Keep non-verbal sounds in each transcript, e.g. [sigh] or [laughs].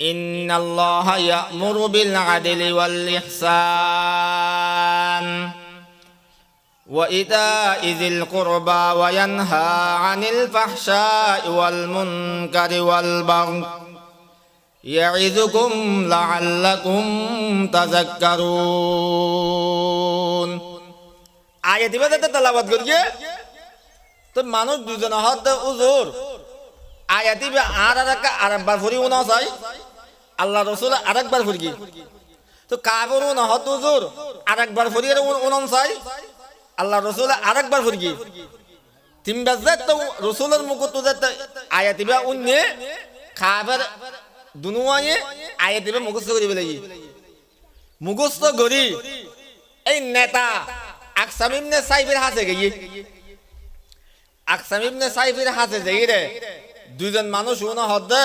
إن الله يأمر بالعدل والإحسان وإيتاء ذي القربى وينهى عن الفحشاء والمنكر والبغي يعظكم لعلكم تذكرون আগে দিবে যাতে তেলাবাদ করিয়ে তো মানুষ দুজন হতে উজুর আয়াতি বে আর আর একটা আরেকবার ফুরি উনা চাই আল্লাহ রসুল আরেকবার ফুরি তো কাবর উনা হত উজুর আরেকবার ফুরি চাই। আল্লাহ রসুল আরেকবার ফুরি তিন বাজে তো রসুলের মুখ তো যাতে আয়াতি বে উন্নে খাবার দুনুয়ায়ে আয়াতি বে মুখস্থ করিবে লাগি। মুখস্থ করি, এই নেতা আকসাম সাইফের হাতে গিয়ে সাইফের হাতে যাই রে। দুইজন মানুষ উনা হদ্দে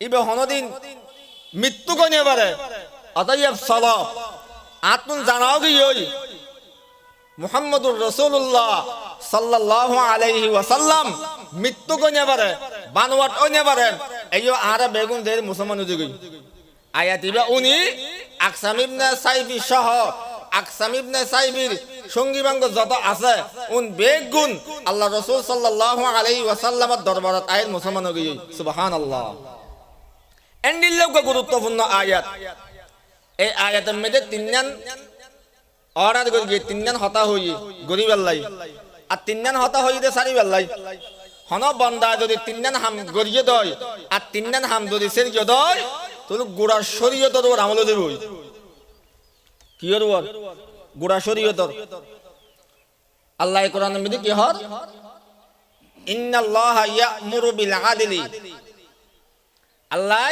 ইবে হনদিন মৃত্যু কইনে পারে অতএব সল। আতুন জানাও কি ওই? মুহাম্মদুর রসুল্লাহ সাল্লাল্লাহু আলাইহি ওয়াসাল্লাম মৃত্যু কইনে পারে বানওয়াট কইনে পারে এইও আরা বেগুন দের মুসলমান উদিগই আয়াত ইবে উনি আকসাম ইবনে সাইফি সহ, আকসাম ইবনে সাইফির সঙ্গী বাঙ্গ যত আছে, উন বেগুন আল্লাহ রসুল সাল্লাল্লাহু আলাইহি ওয়াসাল্লামের দরবারত আয়াত মুসলমান হয়ে সুবহানাল্লাহ। এন্ডিল্লোক গুরুত্বপূর্ণ আয়াত। এই আয়াতের মধ্যে তিনজন অর্ডার করে গিয়ে তিনজন হতা হই গরিব আল্লাহ আর তিনজন হতা হই দে সারি আল্লাহ হন বন্দা যদি তিনজন হাম গরিয়ে দয়, আর তিনজন হাম যদি সেরিয়ে দয়, তাহলে গোড়া শরীয় তোর আমলে দেব কি ওর গোড়া শরীয় তোর। আল্লাহ কোরআন মধ্যে কি হর? ইন্নাল্লাহ ইয়ামুরু বিল আদলি। আল্লাহ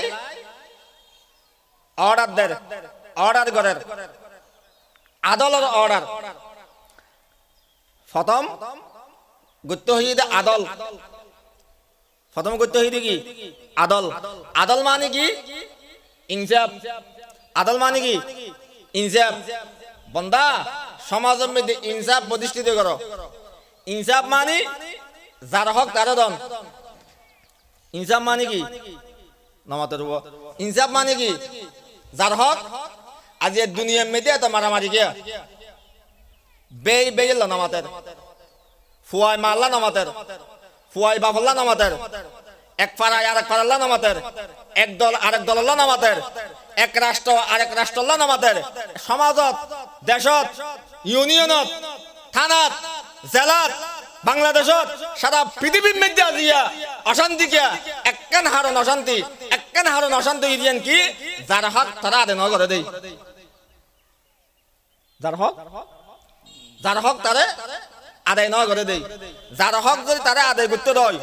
অর্ডার দেয় অর্ডার করে আদলের অর্ডার। প্রথম গুত্ত হয়ে দে আদল। প্রথম গুত্ত হয়ে কি? আদল। আদল মানে কি? ইনসাফ। আদল মানে কি? ইনসাফ। বন্দা, সমাজের মধ্যে ইনসাফ প্রতিষ্ঠিত করো। ইনসাফ মানে যার হক তার দন ইনসাফ মানে কি? নামাতের ইনসাফ মানে কি? যার হক, আজ দুনিয়া মেতে তো মারামারি কে বে বেজল নামাতের ফুয়াই মারলা নামাতের ফুয়াই বাফল্লা নামাতের এক পাড়ায় আরেক পাড়াল্লা নামাতের এক দল আরেক দল্লা নামাতের এক রাষ্ট্র আরেক রাষ্ট্রল্লা নামাতের সমাজত, দেশত, ইউনিয়নত, থানাত, জেলাত, বাংলাদেশত, সারা পৃথিবীর মধ্যে আজিয়া অশান্তিকে একখান হারণ অশান্তি। একখান হারণ অশান্তি দিয়েন কি? যার হক তারা আদায় নগরে দেই। যার হক? যার হক তারে আদায় নয় করে দেই। যার হক যদি তারা আদায় করতে রয়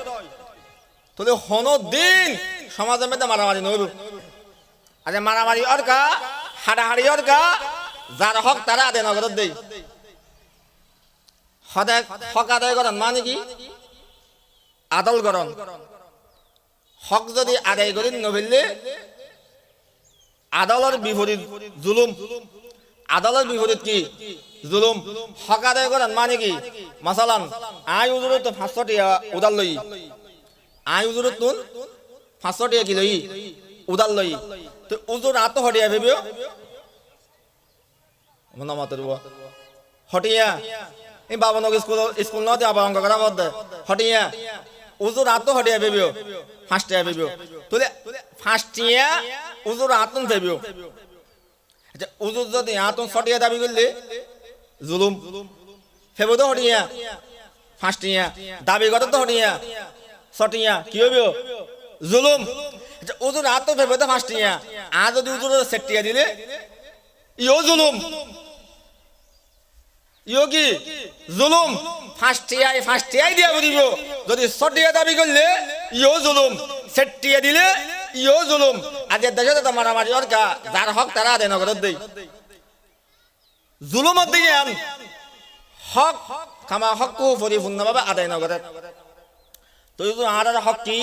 তাহলে হন দিন সমাজের মধ্যে মারামারি নইব আরে মারামারি অর্কা হাড়াহাড়ি অর্কা যার হক তারা আদায় নয় করে দেই। সদায় হক আদায় করেন মানে কি? আদল করন হক যদি আদায় করি নভিলে আদলের বিপরীত জুলুম। আদালত বিপরীত কি? জুলুম। হক আদায় করেন মানে কি? মাসালান, আই উজুরত তো পাঁচশো টিয়া উদাল লই। আই উজুরত তুন পাঁচশো টিয়া কি লই? উদাল লই। তো উজুর আত হটিয়া ভেবিও? মাতের হটিয়া? এই বাবনক স্কুল স্কুল নতে আবার অঙ্ক করা হটিয়া? উজুর আত হটিয়া ভেবিও ফাঁসটিয়া ভেবিও তুলে ফাঁসটিয়া উজুর আতন ভেবিও আচ্ছা উজুর যদি আতন সটিয়া দাবি করলে, জুলুম। ফেবো তো হটিয়া, ফাঁসটিয়া। দাবি করে তো হটিয়া সটিয়া কি হইব জুলুম। আচ্ছা উজুর আত ফেবো তো ফাঁসটিয়া। আ যদি উজুর সেটিয়া দিলে, ইও জুলুম। কি জুলুম। ফাঁসটিয়াই ফাঁসটিয়াই দিয়া বুঝিব যদি সটিয়া দাবি করলে ইও জুলুম। সেটিয়া দিলে ইও জুলুম। আজের দেশে তো মারামারি ওর কা যার হক তারা আদায় নগরের দেই। জুলুমত দিয়ে আন। হক খামা হক পরিপূর্ণভাবে আদায় নগরের তো যদি আর হক কি?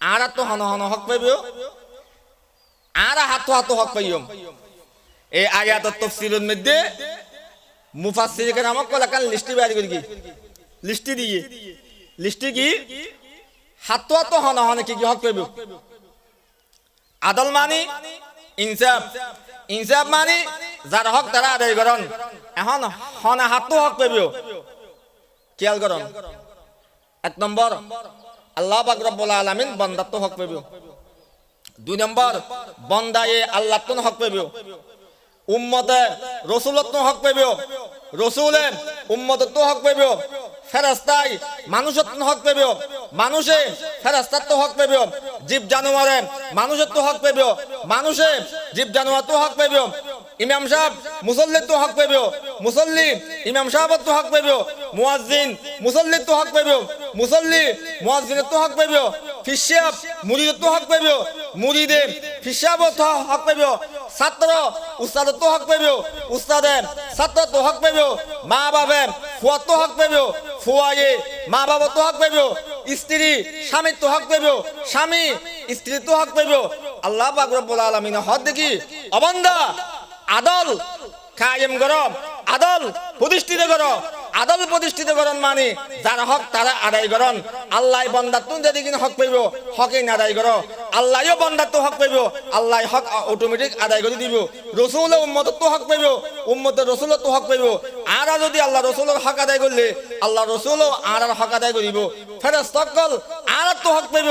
আর তো হন হন হক পাইবেও আর হাত হাত হক পাইম। এই আয়াত তফসিলের মধ্যে মুফাসসির কেরামক কল একান লিস্টি বাইর করি লিস্টি দিয়ে লিস্টি কি? হাত হাত হন হন, কি হক পাইবেও আদল মানি, ইনসাফ। ইনসাফ মানি যার হক তারা আদায় করন এখন হনা হাতও হক পাইবেও খেয়াল করন এক নম্বর আল্লাহ পাক রব্বুল আলামিন বন্দাত্ব হক পাইব দুই নম্বর বন্দায়ে আল্লাহ তো হক পাইব উম্মতে রসুলত হক পাইব রসুলে উম্মতত্ব হক পাইব ফেরাস্তাই মানুষত্ব হক পাইব মানুষে ফেরাস্তার তো হক পাইব জীব জানোয়ারে মানুষের তো হক পাইব মানুষে জীব জানোয়ার তো হক পাইব ইমাম সাহেব মুসল্লির তো হক পাইব মুসল্লি ইমাম সাহেবের তো হক পাইব মুয়াজ্জিন মুসল্লির তো হক পাইব মুসল্লি মুয়াজ্জিনের তো হক পাইব ফিসাব মুরিদের তো হক পাইব মুরিদে ফিসাবও তো হক পাইব ছাত্র উস্তাদের তো হক পাইব উস্তাদে ছাত্র তো হক পাইব মা বাবে ফুয়ার তো হক পাইব ফুয়ায়ে মা বাবা তো হক পাইব স্ত্রী স্বামীর তো হক পাইব স্বামী স্ত্রীর তো হক পাইব আল্লাহ পাক রব্বুল আলামিন হক দেখি অবন্দা আদল কায়েম করো, আদল প্রতিষ্ঠিত করো, আদল প্রতিষ্ঠিত করন মানে যার হক তারা আদায় করন। আল্লাহ বন্দার তুমি যদি কিনা হক পাইব, হকেই না আদায় করো। আল্লাহও বন্দার তো হক পাইব। আল্লাহ হক অটোমেটিক আদায় করে দিব। রসুল উম্মতর তো হক পাইব। উম্মতের রসুলের তো হক পাইব। আর যদি আল্লাহ রসুলের হক আদায় করলে আল্লাহ রসুলও আর আর হক আদায় করিব ফেরস্ত কল আর তো হক পাইব।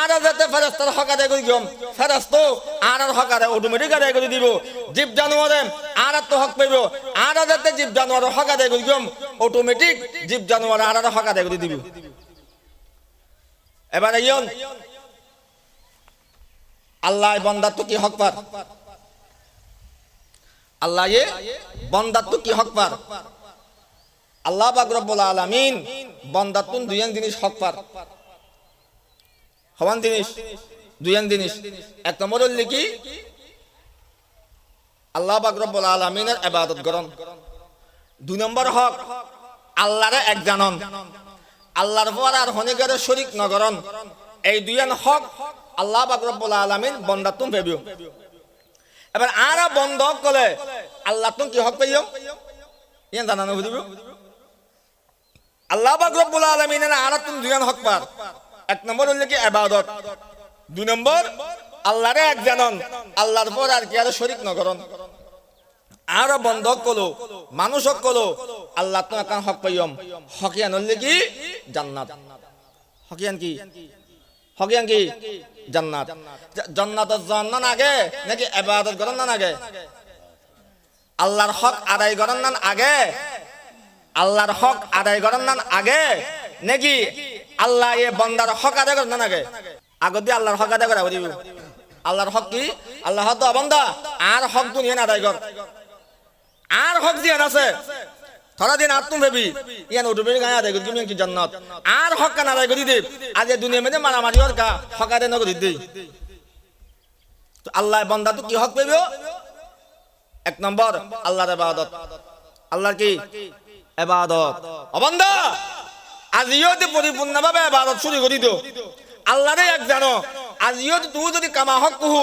আর যাতে ফেরস্তার হক আদায় করি গম ফেরস্ত আর আর হক আদায় অটোমেটিক আদায় করে দিব। জীব জানোয়ারে আর তো হক পাইব। আর যাতে জীব জানোয়ারের হক আদায় করি গম অটোমেটিক জীব জানোয়ার আর আর হক আদায় করে দিব। এবারে ইয়ন আল্লাহ বন্দার কি হক পার আল্লাহ এ কি হক পার আল্লাহ বাকরবুল আলমিন বন্দার তুন দুইয়ান জিনিস হক পার হবান জিনিস দুইয়ান জিনিস। এক নম্বর কি? আল্লাহ বাকরবুল আলমিনের এবাদত গরম দুই নম্বর হক, আল্লাহরে এক জানন। আল্লাহর পর আর হনিকারের শরিক নগরন। এই দুইয়ান হক আল্লাহ বাকরবুল আলমিন বন্দার তুম ভেবিও। এবার আর বন্ধ কলে আল্লাহ তুম কি হক পাইও? ইয়ান জানানো বুঝিব আল্লাহ বাকরবুল আলমিনের আর তুমি দুইয়ান হক পার। এক নম্বর হল কি এবাদত দুই নম্বর আল্লাহরে এক জানন। আল্লাহর পর আর কি আর শরিক নগরন। আর বন্ধ কলো মানুষ কলো, আল্লাহ তো একান হক পাইম হকিয়ান হলে কি? জান্নাত। হকিয়ান কি? হকিয়ান কি? জান্নাত। জান্নাত জান্নাত আগে, নাকি এবাদত করেন না আগে? আল্লাহর হক আদায় করেন না আগে? আল্লাহর হক আদায় করেন না আগে? নাকি আল্লাহ এ বন্দার হক আদায় করেন না আগে? আগত দিয়ে আল্লাহর হক আদায় করা আল্লাহর হক কি? আল্লাহ তো বন্দা আর হক দুনিয়া আদায় কর। আর হক দিয়ে আছে। থরা দিন আর তুমি ভেবি ইয়ান উঠবে গায়ে আদায় তুমি কি জান্নাত। আর হক কান আদায় করি দে। আজ দুনিয়া মেনে মারামারি ওর কা, হক আদায় নগরি দে। তো আল্লাহ বন্দা তো কি হক পাইবে এক নম্বর, আল্লাহর ইবাদত। আল্লাহর কি? ইবাদত। অবন্দা আজিও তো পরিপূর্ণভাবে ইবাদত শুরু করি তো আল্লাহরে এক জানো আজিও তুই যদি কামা হক কুহু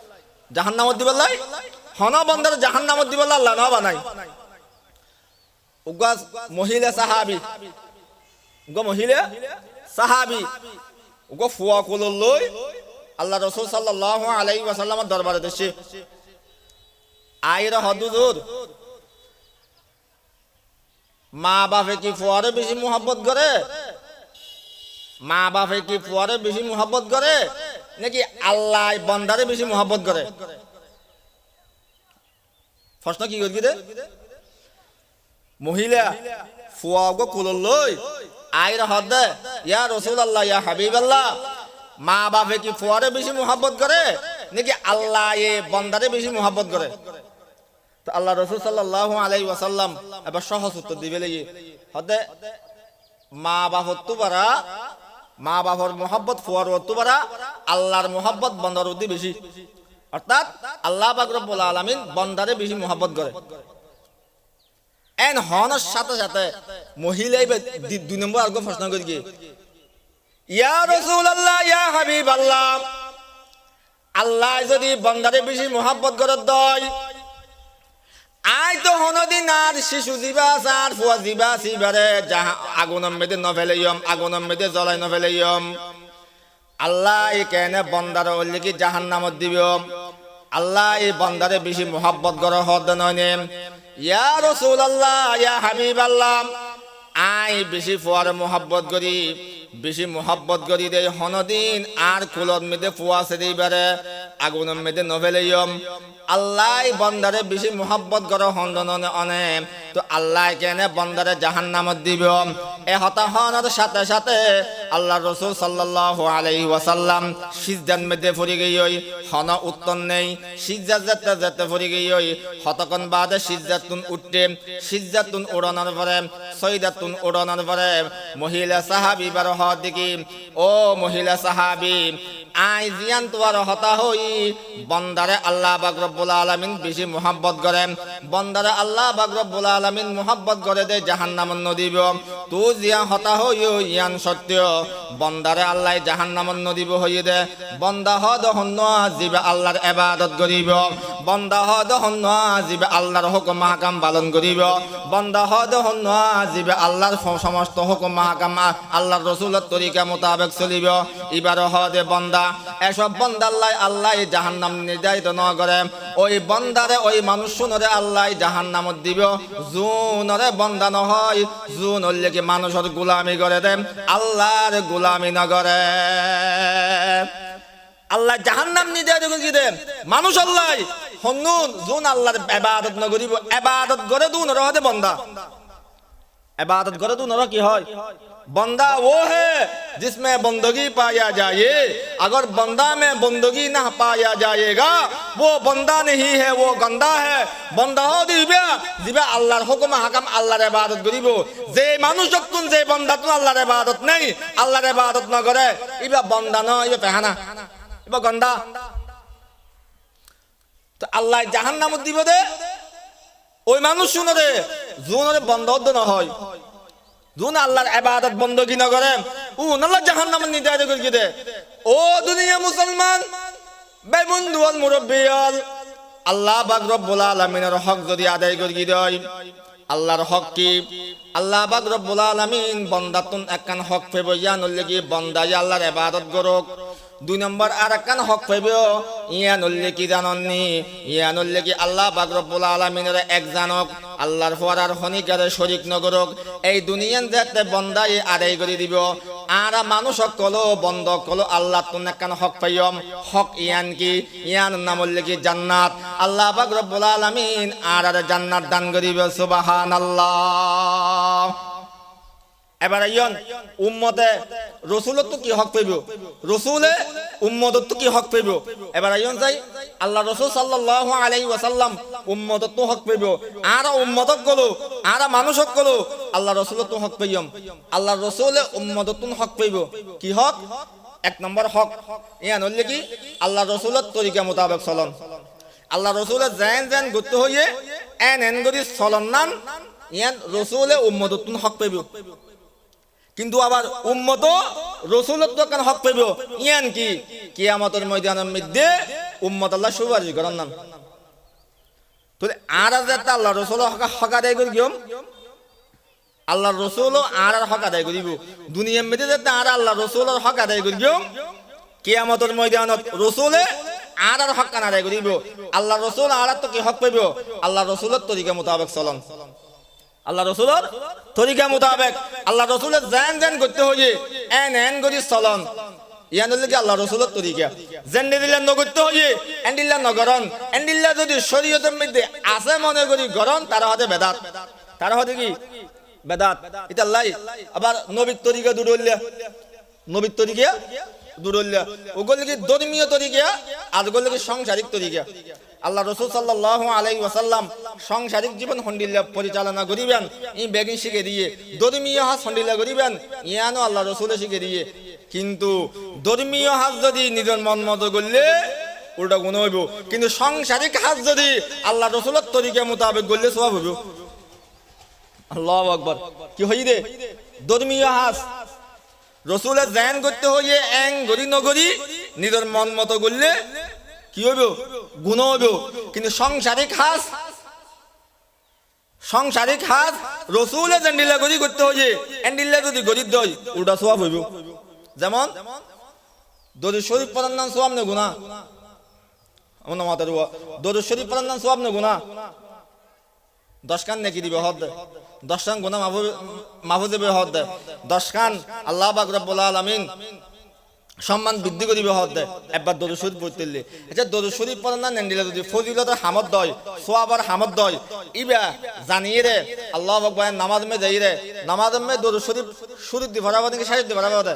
জাহান্নামত দিবেল্লাই হন বন্দারে জাহান্নামত দিবেল্লা আল্লাহ ন বানাই উগা মহিলা সাহাবি, উগা মহিলা সাহাবি, উগা ফুয়া কুলল লই আল্লাহ রসুল সাল্লাল্লাহু আলাইহি ওয়াসাল্লামের দরবারে দেশে আইরা হদুদুর মা বাপে কি ফুয়ারে বেশি মোহাব্বত করে? মা বাপে কি ফুয়ারে বেশি মোহাব্বত করে, নাকি আল্লাহ বন্দারে বেশি মোহাব্বত করে? প্রশ্ন কি করি দে মহিলা ফুয়াগো কুলল লই আইর হদে ইয়া রসুল আল্লাহ ইয়া হাবিব আল্লাহ মা বাপে কি ফুয়ারে বেশি মোহাব্বত করে, নাকি আল্লাহ এ বন্দারে বেশি মোহাব্বত করে? তো আল্লাহ রসুল সাল্লাহ আলাই ওয়াসাল্লাম এবার সহজ উত্তর দিবে লেগে। হদে মা বাপর তো পারা মা বাপর মোহাব্বত ফুয়ার তো পারা আল্লাহর মোহাব্বত বন্দার উদ্দি বেশি। অর্থাৎ আল্লাহ বাকরবুল আলমিন বন্দারে বেশি মোহাব্বত করে। এন হনের সাথে সাথে মহিলাই দুই নম্বর আগে প্রশ্ন করি কি? ইয়া রসুল আল্লাহ ইয়া হাবিব আল্লাহ আল্লাহ যদি বন্দারে বেশি মোহাব্বত করে দয় আগুন মেদে জ্বলাই নভেলেইম আল্লাহ এই কেনে জাহান নামত আল্লাহ এই বন্দারে বেশি মোহাব্বত গর হদ নয় আল্লাহ আই বেশি ফুয়ার মোহাব্বত করি বেশি মোহাব্বত করি দে হনদিন আর কুলত মেদে ফুয়া সে দিবারে আগুন মেদে নভেলেইম আল্লাহ বন্দারে বেশি মোহাব্বত করো হন্দন অনে তো আল্লাহ কেনে বন্দারে জাহান নামত দিব। এ হতাহনের সাথে সাথে আল্লাহ রসুল সাল্লাহ আলাইহি ওয়াসাল্লাম সিজদান মেদে ফুরি গই হন উত্তর নেই। সিজা যেতে যেতে ফুরি গই হতকন বাদে সিজাতুন উঠতে সিজাতুন উড়ানোর পরে, সৈদাতুন উড়ানোর পরে মহিলা সাহাবি বার দিকে ও মহিলা সাহাবি আই জিয়ান তোয়ার হতা হই। বন্দারে আল্লাহ বাকরবুল আলমিন বেশি মোহাব্বত করে বন্দারে আল্লাহ বাকরবুল আলমিন মোহাব্বত করে দে জাহান নামন নদীব। তু জিয়া হতা হই ইয়ান সত্য বন্দারে আল্লাহ জাহান নামন নদীব হইয়ে দে। বন্দা হদ হন্য জীবে আল্লাহর এবাদত করিব। বন্দা হদ হন্য জীবে আল্লাহর হুকুম মাহাকাম পালন করিব। বন্দা হদ হন্য জীবে আল্লাহর সমস্ত হুকুম মাহাকাম আল্লাহর রসুলের তরিকা মোতাবেক চলিব। এবার হদে বন্দা, এসব বন্দা আল্লাহ আল্লাহ জাহান্নাম নির্যাতিত ন করে। ওই বন্দারে, ওই মানুষ শুনরে আল্লাহ জাহান্নাম দিব। জুনরে বন্দা নহয় জুন হলে কি মানুষের গোলামি করে দেম আল্লাহর গোলামি না করে। আল্লাহ জাহান্নাম নির্যাতিত কি দেন? মানুষ আল্লাহ হন্নুন জুন আল্লাহর এবাদত না করিব। এবাদত করে দুন রহদে বন্দা। এবাদত করে দুন কি হয়? बंदा वो है जिसमें बंदगी पाया जाए अगर बंदा में बंदगी ना पाया जाएगा वो बंदा नहीं है वो गंदा है बंदा हो দিবে দিবে আল্লাহর হুকুম হাকাম আল্লাহর ইবাদত করিব যে মানুষ যখন যে বন্দা তো আল্লাহর ইবাদত নেই আল্লাহর ইবাদত না করে ইবা বন্দা ন ইবা পেহানা ইবা গন্দা তো আল্লাহ জাহান্নামত দিব দে ওই মানুষ শুনে রে জুনের বন্ধ নহয় জুন আল্লাহর এবাদত বন্ধ কি না করে। ও আল্লাহ জাহান নাম নির্ধারিত করে দে ও দুনিয়া মুসলমান বেবন্ধু আল মুরব্বিয়াল আল্লাহ বাক রব্বুল আলামিনের হক যদি আদায় করি দেয় আল্লাহর হক কি? আল্লাহ বাক রব্বুল আলামিন বন্দাতুন একখান হক পেব ইয়া নল্লে কি বন্দাই আল্লাহর ইবাদত করুক। দুই নম্বর আর একখান হক পাইব ইয়া নল্লে কি জানননি? ইয়া নল্লে কি আল্লাহ পাক রব্বুল আলামিনের এক জানক। আল্লাহর ফরার হনিকারে শরিক নগরক, এই দুনিয়ান যাতে বন্দাই আদায় করে দিব। আর মানুষ কলো বন্ধ কলো আল্লাহ তুন একখান হক পাইম হক ইয়ান কি? ইয়ান নাম কি জান্নাত? আল্লাহ পাক রব্বুল আলামিন আর আর জান্নাত দান করিব সুবহানাল্লাহ। এবার ইয়ন উম্মতে রসুলত তো কি হক পাইব? রসুলে উম্মতত তো কি হক পাইব? এবার ইয়ন যাই, আল্লাহ রসুল সাল্লাল্লাহু আলাইহি ওয়াসাল্লাম উম্মতত তো হক পাইব, আর উম্মতক গলো, আর গলো। আল্লাহ রসুলত তো হক পাইম আল্লাহ রসুলে উম্মতত তো হক পাইব। কি হক? এক নম্বর হক। ইয়ান কি? আল্লাহ রসুলের তরিকা মোতাবেক চলন। আল্লাহ রসুলে হইয়ে, এন এন করি চলন নান, ইয়ান রসুলে উম্মতত হক পাইব। কিন্তু আবার উম্মত রসুলত কেন হক পাইব? ইয়ান কি? কিয়ামতের ময়দানের মধ্যে উম্মত আল্লাহ সুপারিশ করার নাম তাহলে আর আর যাতে আল্লাহ রসুল হক আদায় করি গিয়ম আল্লাহ রসুল আর আর হক আদায় করিব। দুনিয়ার মধ্যে যাতে আর আল্লাহ রসুলের হক আদায় করি গিয়ম কিয়ামতের ময়দানত রসুলে আর আর হক কান আদায় করিব। আল্লাহ রসুল আর তো কি হক পাইব। আল্লাহ রসুলের তরিকা মোতাবেক চলন। আল্লাহ রসুলের তরিকা মোতাবেক আল্লাহ রসুলের জেন জেন করতে হয়ে এন এন করি চলন। ইয়ান হলে কি আল্লাহ রসুলের তরিকা যদি আছে মনে বেদাত। সাংসারিক তরিকা? আল্লাহ রসুল সাল্লাহ আলাই ওয়াসাল্লাম সাংসারিক জীবন হন্ডিল্লা পরিচালনা করিবেন। ই বেগিন শিখে দিয়ে, ধর্মীয় হাস হন্ডিল্লা করিবেন। ইয়ানো আল্লাহ রসুলে শিখে দিয়ে। কিন্তু ধর্মীয় হাস যদি নিজের মন মতো করলে ওটা গুণ হইব। কিন্তু সাংসারিক হাস যদি আল্লাহ রসুলের তরিকা মোতাবেক করলে সব হইব। আল্লাহ আকবর। কি হই রে? ধর্মীয় হাস রসুলের জ্ঞান করতে হইয়ে এং গরি নগরি নিজের মন মতো করলে কি হইব? গুণ হইব। কিন্তু সংসারিক হাস সংসারিক হাত রসুলে জেন্ডিলা গরি করতে হইয়ে এন্ডিল্লা যদি গরিব দই উল্টা সোয়াব হইব। যেমন শরীফ পড়ার নাম সোয়াব না গুণা আমার মাতার দরু শরীফ নাম না দশ কান নাকি দিবে হদ দশ কান গুণা মাহফু দেবে হদ দশ কান আল্লাহ বাক রব্বুল আলামিন সম্মান বৃদ্ধি করিবে হদ একবার দরু শরীফ পড়তে আচ্ছা দরু শরীফ পড়ার না নেন্ডিলে যদি ফজিলতের হামদ দয় সোয়াবার হামদ দয়, ইবা জানিয়ে রে আল্লাহ আকবার, নামাজ মে যাই রে নামাজ মে দরু শরীফ শুরু দি ভরাবো নাকি শেষ দি ভরাবো দে।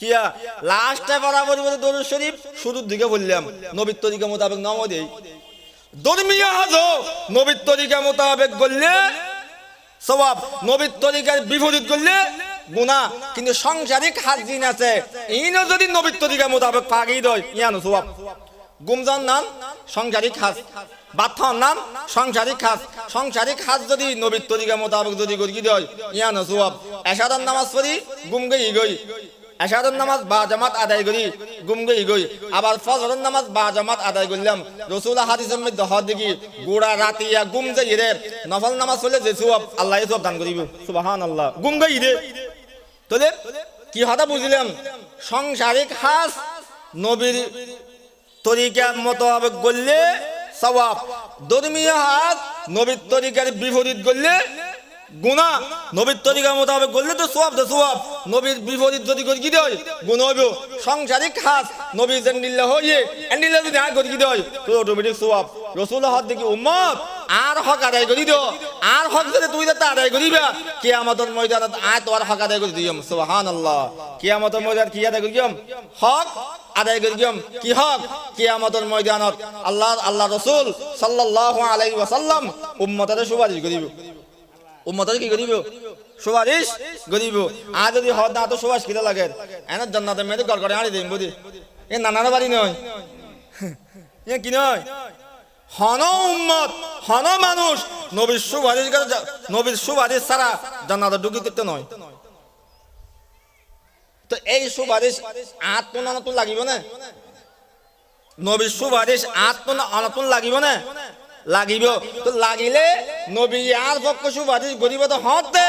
কিয়া? লাস্টে বরাবর বলে দরুদ শরীফ, শুরুর দিকে বললাম নবীর তরিকা মোতাবেক নামও দেই। ধর্মীয় হাজ নবীর তরিকা মোতাবেক করলে সবাব নবীর তরিকার বিপরীত করলে গুণা কিন্তু সংসারিক হাজ দিন আছে। ইনও যদি নবীর তরিকা মোতাবেক পাগি দয় ইয়ানো সবাব গুমজান নাম, সংসারিক হাজ। বাথর নাম, সংসারিক হাজ। সংসারিক হাজ যদি নবীর তরিকা মোতাবেক যদি গড়ি দয় ইয়ানো সবাব এসাদার নামাজ পড়ি, গুম গই গই। এশারের নামাজ বা জামাত আদায় করি গুম গই গই আবার নামাজ বা জামাত আদায় করলাম। রসুল হাদিসের গোড়া গুম যাই রে নফল নামাজ যে আল্লাহ দান করিব। সুবাহান আল্লাহ গুম গই রে তোলে কি বুঝলাম? সংসারিক হাস, নবীর তরিকার মোতাবেক করলে সবাব ধর্মীয় হাত নবীর তরিকার বিপরীত করলে গুণা। নবীর তরিকা মোতাবেক করলে তো সোয়াব তো সোয়াব। নবীর বিপরীত যদি করি কি দেয়? গুণ হইব সংসারিক খাস। নবী জেন্ডিল্লা হইয়ে এন্ডিল্লা যদি আয় করি কি দেয়? তো অটোমেটিক সোয়াব। রসুল হাত দেখি উম্মত, আর হক আদায় করি দিও। আর হক যদি তুই তা আদায় করিবা কে আমাদের ময়দানত আয় তোমার হক আদায় করে দিয়ম। সুবহান আল্লাহ কে আমাদের ময়দান কি আদায় করিয়ম হক আদায় করিয়ম কি হক? কে আমাদের ময়দানত আল্লাহ আল্লাহ রসুল সাল্লাল্লাহু আলাইহি ওয়াসাল্লাম উম্মতের সুপারিশ করিব। উম্মতের কি করিব সুপারিশ করিব আর যদি হদ না তো সুপারিশ কিরা লাগে? এনে জান্নাতে মেয়েদের গড় করে আনি দিন বুঝি এ নানার বাড়ি নয়। [laughs] এ কি নয়? হন উম্মত, হন মানুষ, নবীর সুপারিশ নবীর সুপারিশ ছাড়া জান্নাতে ঢুকিতে নয়। তো এই সুপারিশ আত্ম নতুন লাগিব না নবীর সুপারিশ আত্ম অনতুন লাগিব না লাগিব। তো লাগিলে নবী আর পক্ষ সুপারিশ করিব তো হতে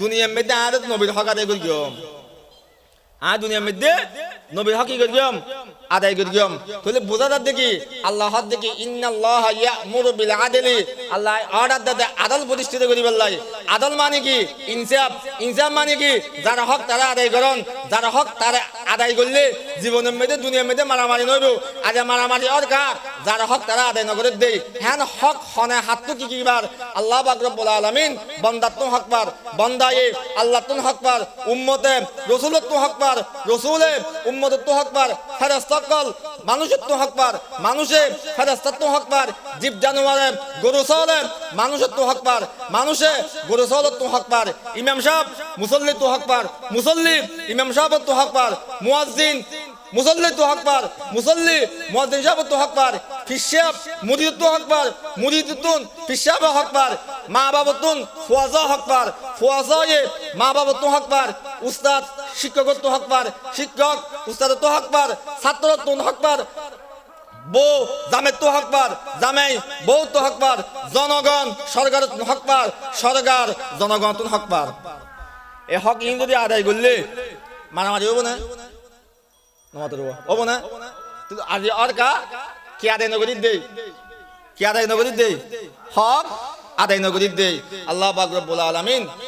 দুনিয়ার মধ্যে আর নবীর হক আদায় করি গিয়ম আর দুনিয়ার মধ্যে নবীর হক কি করি গিয়ম আদায় করি গিয়ম তাহলে বোঝা যার দেখি আল্লাহ হক দেখি, ইন্নাল্লাহ ইয়ামুরু বিল আদলি। আল্লাহ অর্ডার দাদা আদল প্রতিষ্ঠিত করি বললাই। আদল মানে কি? ইনসাফ। ইনসাফ মানে কি? যারা হক তারা আদায় করন, যারা হক তারা আদায় করলে জীবনের মধ্যে দুনিয়ার মধ্যে মারামারি নইব আজ মারামারি অর কা যারা হক তারা আদায় নগরে দেই হ্যান হক হনে হাতটো কি কিবার আল্লাহ পাক রব্বুল আলামিন বন্দাতুন হক পার বন্দায়ে আল্লাহতুন হক পার উম্মতে রাসূলতুন হক পার রাসূলে উম্মততুন হক পার ফেরেশতাকল মানুষত্ব হক পার মানুষে ফেরেশতাত্ব হক পার জীব জানোয়ারে গরু সলে মানুষত্ব হক পার মানুষে গরু সলত্ব হক পার ইমাম সাহেব মুসল্লি তো হক পার মুসল্লি ইমাম সাহেব তো হক পার মুয়াজ্জিন, মুসল্লি তো হক পার মুসল্লি, মুয়াজ্জিন সাহেব তো হক পার ফিসাব মুরিদ তো হক পার মুরিদ তুন ফিসাব হক পার মা বাবা তুন ফুয়াজা হক পার ফুয়াজা মা বাবা তো হক পার উস্তাদ শিক্ষকত্ব হক পার শিক্ষক উস্তাদত্ব পার ছাত্রত্ব হক পার বউ জামের তো হক পার জামাই, বউ তো হক পার জনগণ, সরকার হক পার সরকার, জনগণ তো হক পার এই হক ইন যদি আদায় করলে মারামারি হব না নমাতে দেবো হব না কিন্তু আজি আর কা কে আদায় নগরীর দেই? কে আদায় নগরীর দেই? হক আদায় নগরীর দেই। আল্লাহ বাকর আলমিন আলামিন